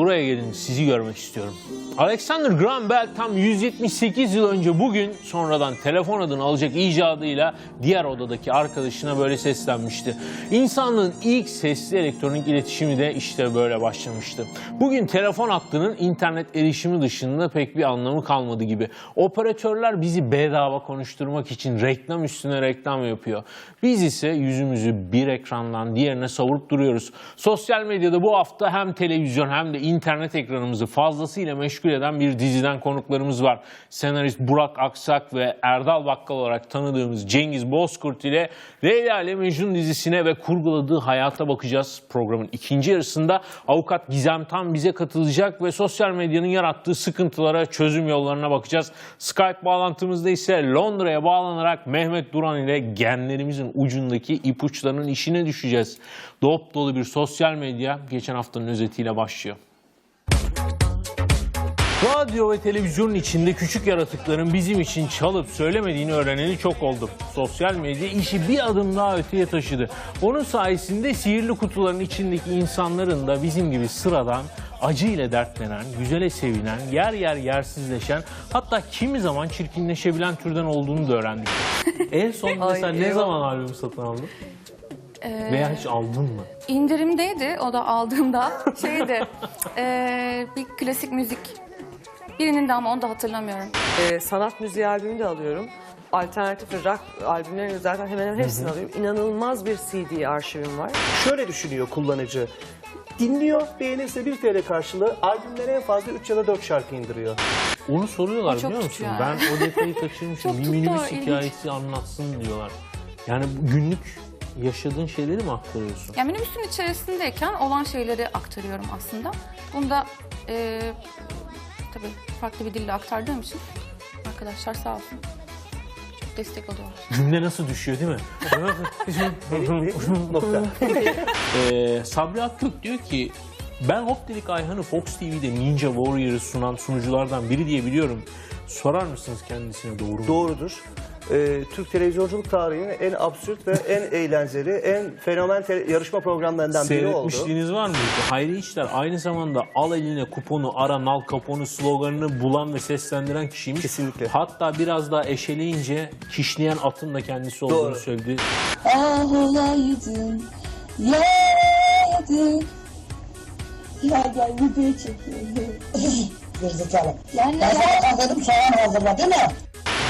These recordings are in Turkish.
Buraya gelin sizi görmek istiyorum. Alexander Graham Bell tam 178 yıl önce bugün sonradan telefon adını alacak icadıyla diğer odadaki arkadaşına böyle seslenmişti. İnsanlığın ilk sesli elektronik iletişimi de işte böyle başlamıştı. Bugün telefon hattının internet erişimi dışında pek bir anlamı kalmadı gibi. Operatörler bizi bedava konuşturmak için reklam üstüne reklam yapıyor. Biz ise yüzümüzü bir ekrandan diğerine savurup duruyoruz. Sosyal medyada bu hafta hem televizyon hem de internet ekranımızı fazlasıyla meşgul eden bir diziden konuklarımız var. Senarist Burak Aksak ve Erdal Bakkal olarak tanıdığımız Cengiz Bozkurt ile Leyla ile Mecnun dizisine ve kurguladığı hayata bakacağız. Programın ikinci yarısında avukat Gizem Tam bize katılacak ve sosyal medyanın yarattığı sıkıntılara çözüm yollarına bakacağız. Skype bağlantımızda ise Londra'ya bağlanarak Mehmet Duran ile genlerimizin ucundaki ipuçlarının işine düşeceğiz. Dop dolu bir sosyal medya geçen haftanın özetiyle başlıyor. Radyo ve televizyonun içinde küçük yaratıkların bizim için çalıp söylemediğini öğreneni çok oldu. Sosyal medya işi bir adım daha öteye taşıdı. Onun sayesinde sihirli kutuların içindeki insanların da bizim gibi sıradan, acıyla dertlenen, güzele sevinen, yer yer yersizleşen, hatta kimi zaman çirkinleşebilen türden olduğunu da öğrendik. en son mesela ne eyvah. zaman albüm satın aldın? Veya hiç aldın mı? İndirimdeydi o da aldığımda şeydi eee, bir klasik müzik birinin de ama onu da hatırlamıyorum. Ee, sanat müziği albümü de alıyorum. Alternatif ve rock albümlerini zaten hemen hemen hepsini alıyorum. İnanılmaz bir CD arşivim var. Şöyle düşünüyor kullanıcı. Dinliyor, beğenirse 1 TL karşılığı albümden en fazla 3 ya da 4 şarkı indiriyor. Onu soruyorlar O çok biliyor musun? tutuyor Ben yani. o detayı kaçırmışım. Çok bir tutuyor, minibüs ilginç. hikayesi anlatsın diyorlar. Yani bu günlük yaşadığın şeyleri mi aktarıyorsun? Yani minibüsün içerisindeyken olan şeyleri aktarıyorum aslında. Bunu da eee tabii farklı bir dille aktardığım için arkadaşlar sağ olsun çok destek oluyorlar. Cümle nasıl düşüyor değil mi? Nokta. Ee, Sabri Akkök diyor ki ben Hopdelik Ayhan'ı Fox TV'de Ninja Warrior'ı sunan sunuculardan biri diye biliyorum. Sorar mısınız kendisine doğru mu? Doğrudur. Ee, Türk televizyonculuk tarihinin en absürt ve en eğlenceli, en fenomen te- yarışma programlarından biri oldu. Seyretmişliğiniz var mı? Hayri İşler aynı zamanda al eline kuponu ara nal kaponu sloganını bulan ve seslendiren kişiymiş. Kesinlikle. Hatta biraz daha eşeleyince kişneyen atın da kendisi olduğunu Doğru. söyledi. Ah olaydın, yaydın. Ya gel video çekiyorum. Gerizekalı. Yani Ben sana kahvedim soğan hazırla değil mi?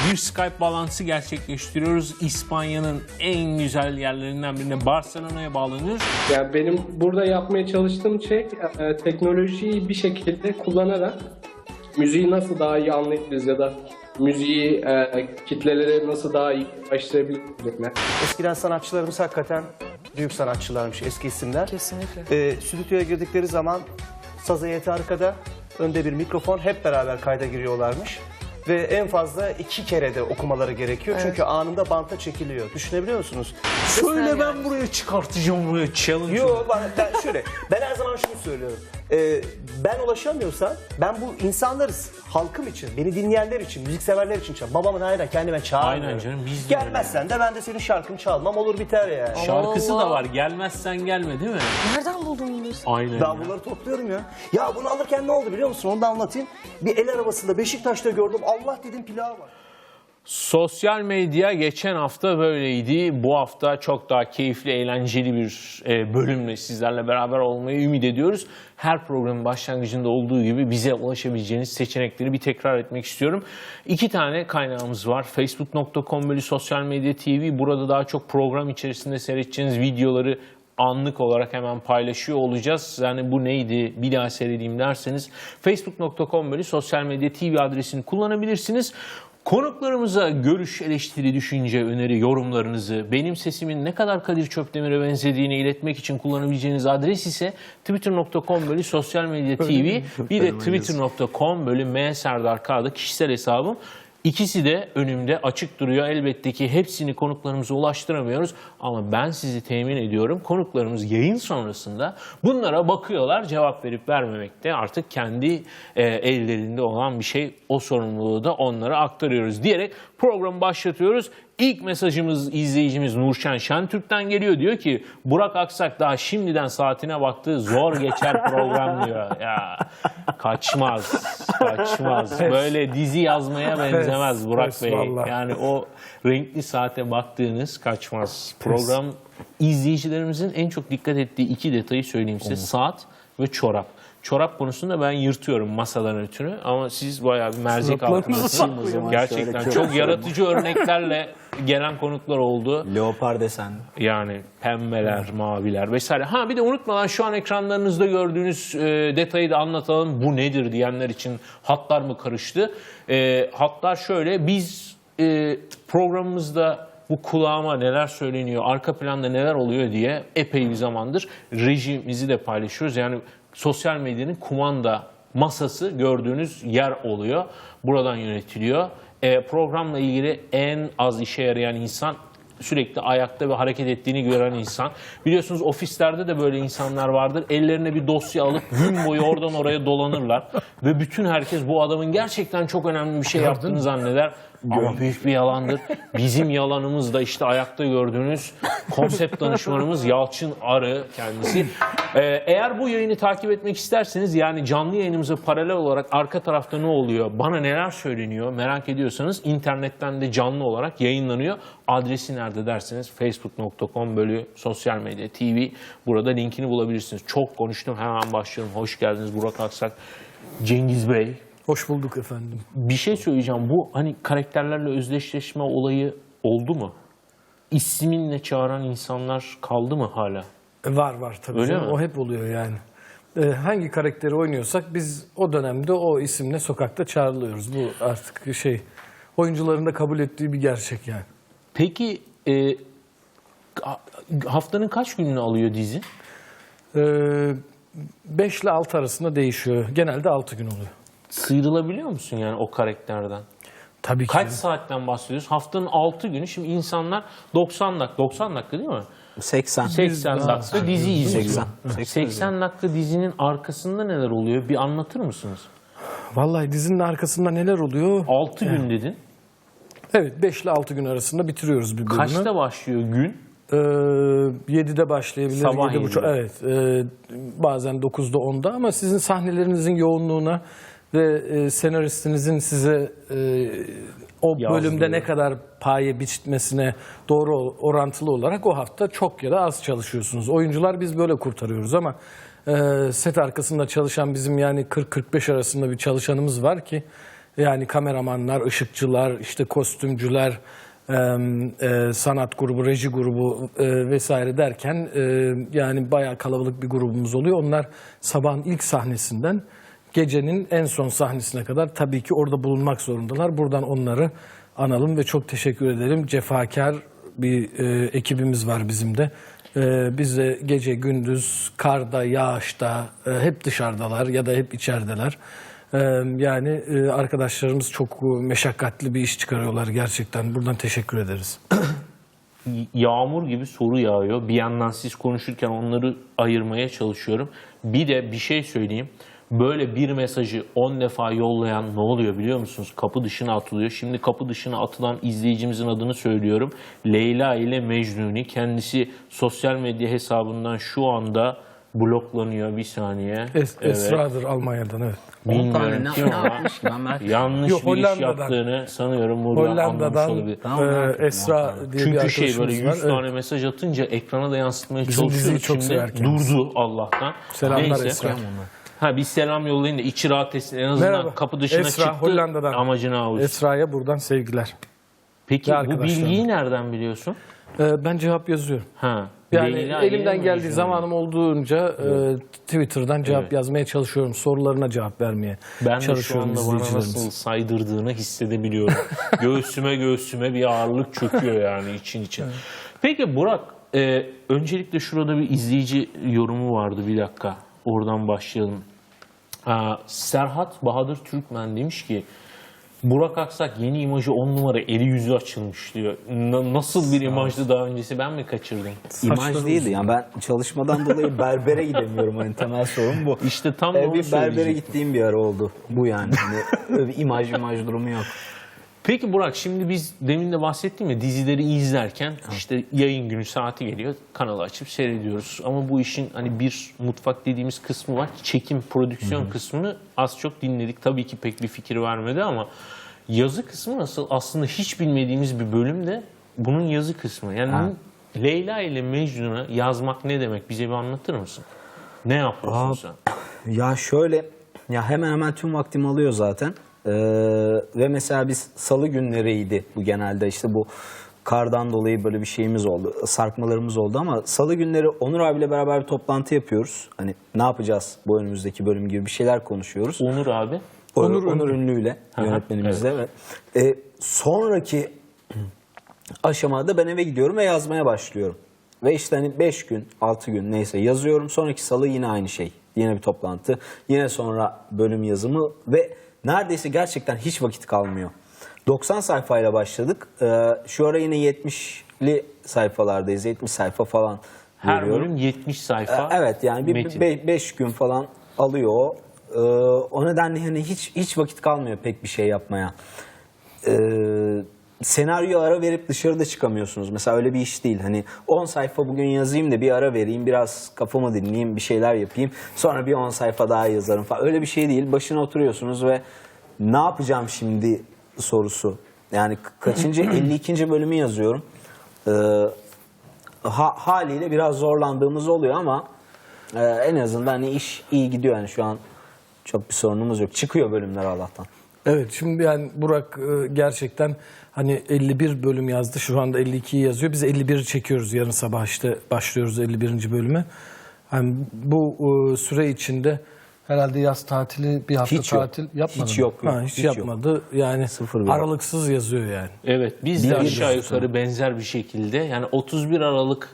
Bir Skype bağlantısı gerçekleştiriyoruz. İspanya'nın en güzel yerlerinden birine Barcelona'ya bağlanıyoruz. Yani benim burada yapmaya çalıştığım şey e, teknolojiyi bir şekilde kullanarak müziği nasıl daha iyi anlayabiliriz ya da müziği e, kitlelere nasıl daha iyi ulaştırabiliriz. Eskiden sanatçılarımız hakikaten büyük sanatçılarmış eski isimler. Kesinlikle. Ee, stüdyoya girdikleri zaman saz heyeti arkada, önde bir mikrofon hep beraber kayda giriyorlarmış. Ve en fazla iki kere de okumaları gerekiyor. Çünkü anında banta çekiliyor. Düşünebiliyor musunuz? Söyle ben buraya çıkartacağım buraya challenge. Yo ben, ben şöyle, ben her zaman şunu söylüyorum. Ee, ben ulaşamıyorsam, ben bu insanlarız. Halkım için, beni dinleyenler için, müzikseverler için çal. Babamın aynen kendime çağırmıyorum. Aynen canım, biz de öyle. Gelmezsen de ben de senin şarkını çalmam olur biter yani. Şarkısı Allah. da var. Gelmezsen gelme değil mi? Nereden buldun bunu? Aynen. Ben bunları topluyorum ya. Ya bunu alırken ne oldu biliyor musun? Onu da anlatayım. Bir el arabasında Beşiktaş'ta gördüm. Allah dedim pilav var. Sosyal medya geçen hafta böyleydi. Bu hafta çok daha keyifli, eğlenceli bir e, bölümle sizlerle beraber olmayı ümit ediyoruz. Her programın başlangıcında olduğu gibi bize ulaşabileceğiniz seçenekleri bir tekrar etmek istiyorum. İki tane kaynağımız var. Facebook.com bölü sosyal medya TV. Burada daha çok program içerisinde seyredeceğiniz videoları anlık olarak hemen paylaşıyor olacağız. Yani bu neydi bir daha seyredeyim derseniz facebook.com bölü sosyal medya TV adresini kullanabilirsiniz. Konuklarımıza görüş, eleştiri, düşünce, öneri, yorumlarınızı, benim sesimin ne kadar Kadir Çöpdemir'e benzediğini iletmek için kullanabileceğiniz adres ise twitter.com bölü sosyal medya TV. Bir de twitter.com bölü M Serdar K'da kişisel hesabım. İkisi de önümde açık duruyor. Elbette ki hepsini konuklarımıza ulaştıramıyoruz ama ben sizi temin ediyorum. Konuklarımız yayın sonrasında bunlara bakıyorlar. Cevap verip vermemekte artık kendi e, ellerinde olan bir şey. O sorumluluğu da onlara aktarıyoruz diyerek programı başlatıyoruz. İlk mesajımız izleyicimiz Nurşen Şentürk'ten geliyor. Diyor ki Burak Aksak daha şimdiden saatine baktı zor geçer program diyor. Ya kaçmaz, kaçmaz. Böyle dizi yazmaya benzemez Burak Bey. vallahi. Yani o renkli saate baktığınız kaçmaz. Program izleyicilerimizin en çok dikkat ettiği iki detayı söyleyeyim size. Saat ve çorap. Çorap konusunda ben yırtıyorum masadan ötürü ama siz bayağı bir mercek Suratlarınızı altındasınız. Gerçekten çok- yaratıcı örneklerle gelen konuklar oldu. Leopar desen. Yani pembeler, maviler vesaire. Ha bir de unutmadan şu an ekranlarınızda gördüğünüz e, detayı da anlatalım. Bu nedir diyenler için hatlar mı karıştı? E, hatlar şöyle biz e, programımızda bu kulağıma neler söyleniyor, arka planda neler oluyor diye epey bir zamandır rejimizi de paylaşıyoruz. Yani sosyal medyanın kumanda masası gördüğünüz yer oluyor. Buradan yönetiliyor. E, programla ilgili en az işe yarayan insan sürekli ayakta ve hareket ettiğini gören insan. Biliyorsunuz ofislerde de böyle insanlar vardır. Ellerine bir dosya alıp gün boyu oradan oraya dolanırlar. Ve bütün herkes bu adamın gerçekten çok önemli bir şey yaptığını zanneder. Ama büyük bir yalandır. Bizim yalanımız da işte ayakta gördüğünüz konsept danışmanımız Yalçın Arı kendisi. Ee, eğer bu yayını takip etmek isterseniz yani canlı yayınımıza paralel olarak arka tarafta ne oluyor, bana neler söyleniyor merak ediyorsanız internetten de canlı olarak yayınlanıyor. Adresi nerede derseniz facebook.com bölü sosyal medya TV. Burada linkini bulabilirsiniz. Çok konuştum hemen başlıyorum. Hoş geldiniz Burak Aksak. Cengiz Bey, Hoş bulduk efendim. bir şey söyleyeceğim. Bu hani karakterlerle özdeşleşme olayı oldu mu? İsminle çağıran insanlar kaldı mı hala? E, Var var tabii. Öyle mi? O hep oluyor yani. E, hangi karakteri oynuyorsak biz o dönemde o isimle sokakta çağrılıyoruz. Bu artık şey oyuncuların da kabul ettiği bir gerçek yani. Peki e, ha- haftanın kaç gününü alıyor dizi? 5 ile 6 arasında değişiyor. Genelde 6 gün oluyor. Sıyrılabiliyor musun yani o karakterden? Tabii ki. Kaç saatten bahsediyoruz? Haftanın 6 günü şimdi insanlar 90 dakika, 90 dakika değil mi? 80. 80 dakika dizi izliyor. 80. 80 dakika dizinin arkasında neler oluyor? Bir anlatır mısınız? Vallahi dizinin arkasında neler oluyor? 6 gün dedin. Evet 5 ile 6 gün arasında bitiriyoruz bir bölümü. Kaçta başlıyor gün? Ee, 7'de başlayabilir. Sabah 7.30 7'de. Evet. e, bazen 9'da 10'da ama sizin sahnelerinizin yoğunluğuna ve e, senaristinizin size e, o Yazdığı. bölümde ne kadar paye biçmesine doğru orantılı olarak o hafta çok ya da az çalışıyorsunuz. Oyuncular biz böyle kurtarıyoruz ama e, set arkasında çalışan bizim yani 40-45 arasında bir çalışanımız var ki yani kameramanlar, ışıkçılar, işte kostümcüler, e, e, sanat grubu, reji grubu e, vesaire derken e, yani bayağı kalabalık bir grubumuz oluyor. Onlar sabahın ilk sahnesinden gecenin en son sahnesine kadar tabii ki orada bulunmak zorundalar. Buradan onları analım ve çok teşekkür ederim. Cefakar bir e, ekibimiz var bizim de. E, biz de gece gündüz karda, yağışta e, hep dışarıdalar ya da hep içerideler. E, yani e, arkadaşlarımız çok meşakkatli bir iş çıkarıyorlar gerçekten. Buradan teşekkür ederiz. yağmur gibi soru yağıyor. Bir yandan siz konuşurken onları ayırmaya çalışıyorum. Bir de bir şey söyleyeyim. Böyle bir mesajı 10 defa yollayan ne oluyor biliyor musunuz? Kapı dışına atılıyor. Şimdi kapı dışına atılan izleyicimizin adını söylüyorum. Leyla ile Mecnun'i. Kendisi sosyal medya hesabından şu anda bloklanıyor bir saniye. Es- Esra'dır Almanya'dan evet. Bilmiyorum ne, yapmış ki ben merak yanlış Yok, bir iş yaptığını sanıyorum anlamış Hollanda'dan olabilir. Tamam, e. Esra diye bir Çünkü şey arkadaşımız böyle 100 var. Evet. tane mesaj atınca ekrana da yansıtmaya Bizim çok Şimdi durdu Allah'tan. Selamlar Neyse. Esra. Ha bir selam yollayın da içi rahat etsin. En azından Merhaba. kapı dışına Esra, çıktı. Hollanda'dan. Amacına avuç. Esra'ya buradan sevgiler. Peki ve bu bilgiyi nereden biliyorsun? E, ben cevap yazıyorum. Ha. Yani Leyla elimden geldiği zamanım olduğunca e, Twitter'dan cevap Evet. yazmaya çalışıyorum. Sorularına cevap vermeye Ben de şu çalışıyorum anda bana nasıl saydırdığını hissedebiliyorum. göğsüme göğsüme bir ağırlık çöküyor yani için için. Peki Burak, e, öncelikle şurada bir izleyici yorumu vardı bir dakika. Oradan başlayalım. Serhat Bahadır Türkmen demiş ki Burak Aksak yeni imajı 10 numara eli yüzü açılmış diyor. Na- nasıl bir imajdı daha öncesi ben mi kaçırdım? İmaj değildi yani ben çalışmadan dolayı berbere gidemiyorum hani temel sorun bu. İşte tam Ee, onu bir berbere gittiğim bir ara oldu bu yani. Hani bir imaj imaj durumu yok. Peki Burak şimdi biz demin de bahsettim ya dizileri izlerken işte yayın günü saati geliyor kanalı açıp seyrediyoruz. Ama bu işin hani bir mutfak dediğimiz kısmı var. Çekim, prodüksiyon kısmını az çok dinledik. Tabii ki pek bir fikir vermedi ama yazı kısmı nasıl? Aslında hiç bilmediğimiz bir bölüm de bunun yazı kısmı. Yani Leyla ile Mecnun'u yazmak ne demek? Bize bir anlatır mısın? Ne yapıyorsun sen? Ya şöyle, ya hemen hemen tüm vaktimi alıyor zaten. Ee, ve mesela biz salı günleriydi bu genelde işte bu kardan dolayı böyle bir şeyimiz oldu, sarkmalarımız oldu ama salı günleri Onur abiyle beraber bir toplantı yapıyoruz. Hani ne yapacağız bu önümüzdeki bölüm gibi bir şeyler konuşuyoruz. Onur abi. Onur, Onur Ünlü'yle hı, yönetmenimizle ve e, sonraki aşamada ben eve gidiyorum ve yazmaya başlıyorum. Ve işte hani 5 gün, 6 gün neyse yazıyorum. Sonraki salı yine aynı şey. Yine bir toplantı. Yine sonra bölüm yazımı ve neredeyse gerçekten hiç vakit kalmıyor. 90 sayfayla başladık. Ee, şu ara yine 70'li sayfalardayız. 70 sayfa falan Her bölüm 70 sayfa. E, Evet yani bir metin. 5 gün falan alıyor o. Ee, o nedenle hani hiç hiç vakit kalmıyor pek bir şey yapmaya. Ee, senaryo ara verip dışarıda çıkamıyorsunuz. Mesela öyle bir iş değil. Hani 10 sayfa bugün yazayım da bir ara vereyim, biraz kafamı dinleyeyim, bir şeyler yapayım. Sonra bir 10 sayfa daha yazarım falan. Öyle bir şey değil. Başına oturuyorsunuz ve ne yapacağım şimdi sorusu. Yani kaçıncı 52. bölümü yazıyorum. Ee, ha, haliyle biraz zorlandığımız oluyor ama e, en azından hani iş iyi gidiyor yani şu an çok bir sorunumuz yok. Çıkıyor bölümler Allah'tan. Evet şimdi yani Burak e, gerçekten hani 51 bölüm yazdı. Şu anda 52'yi yazıyor. Biz 51'i çekiyoruz yarın sabah işte başlıyoruz 51. bölüme. Hani bu e, süre içinde herhalde yaz tatili bir hafta Hiç yok. tatil yapmadı Hiç mı? yok, yok. Ha, hiç, Hiç yok. yapmadı. Yani Sıfır bir. aralıksız yazıyor yani. Evet biz de Bir- aşağı bir- yukarı benzer bir şekilde yani 31 Aralık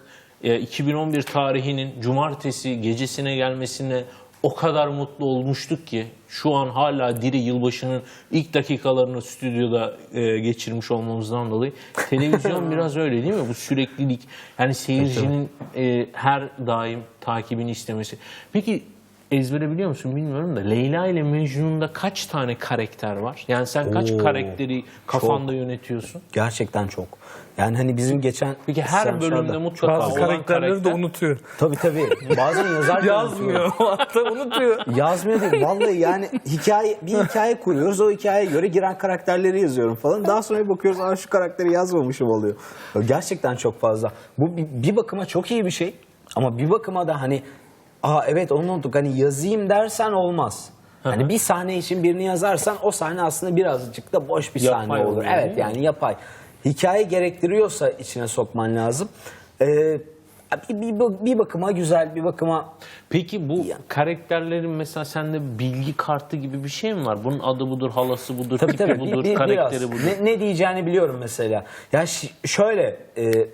e, 2011 tarihinin cumartesi gecesine gelmesine o kadar mutlu olmuştuk ki şu an hala diri yılbaşının ilk dakikalarını stüdyoda e, geçirmiş olmamızdan dolayı televizyon biraz öyle değil mi? Bu süreklilik yani seyircinin e, her daim takibini istemesi. Peki ezbere biliyor musun bilmiyorum da Leyla ile Mecnun'da kaç tane karakter var? Yani sen kaç Oo, karakteri kafanda yönetiyorsun? Gerçekten çok. Yani hani bizim geçen Peki her seanslarda- bölümde mutlaka Bazı olan karakterleri karakter, de unutuyor. Tabii tabii. Bazen yazarken Yazmıyor. Hatta unutuyor. Yazmıyor değil. Vallahi yani hikaye bir hikaye kuruyoruz. O hikayeye göre giren karakterleri yazıyorum falan. Daha sonra bir bakıyoruz Aa, şu karakteri yazmamışım oluyor. Gerçekten çok fazla. Bu bir, bir bakıma çok iyi bir şey. Ama bir bakıma da hani Aa evet onu unuttuk. Hani yazayım dersen olmaz. Hani bir sahne için birini yazarsan o sahne aslında birazcık da boş bir Yapay sahne olur. oluyor, Evet mi? yani yapay. Hikaye gerektiriyorsa içine sokman lazım. Ee, bir, bir, bir bakıma güzel, bir bakıma Peki bu karakterlerin mesela sende bilgi kartı gibi bir şey mi var? Bunun adı budur, halası budur, tipi budur, Bir- karakteri biraz. budur. Ne, ne diyeceğini biliyorum mesela. Ya şöyle e,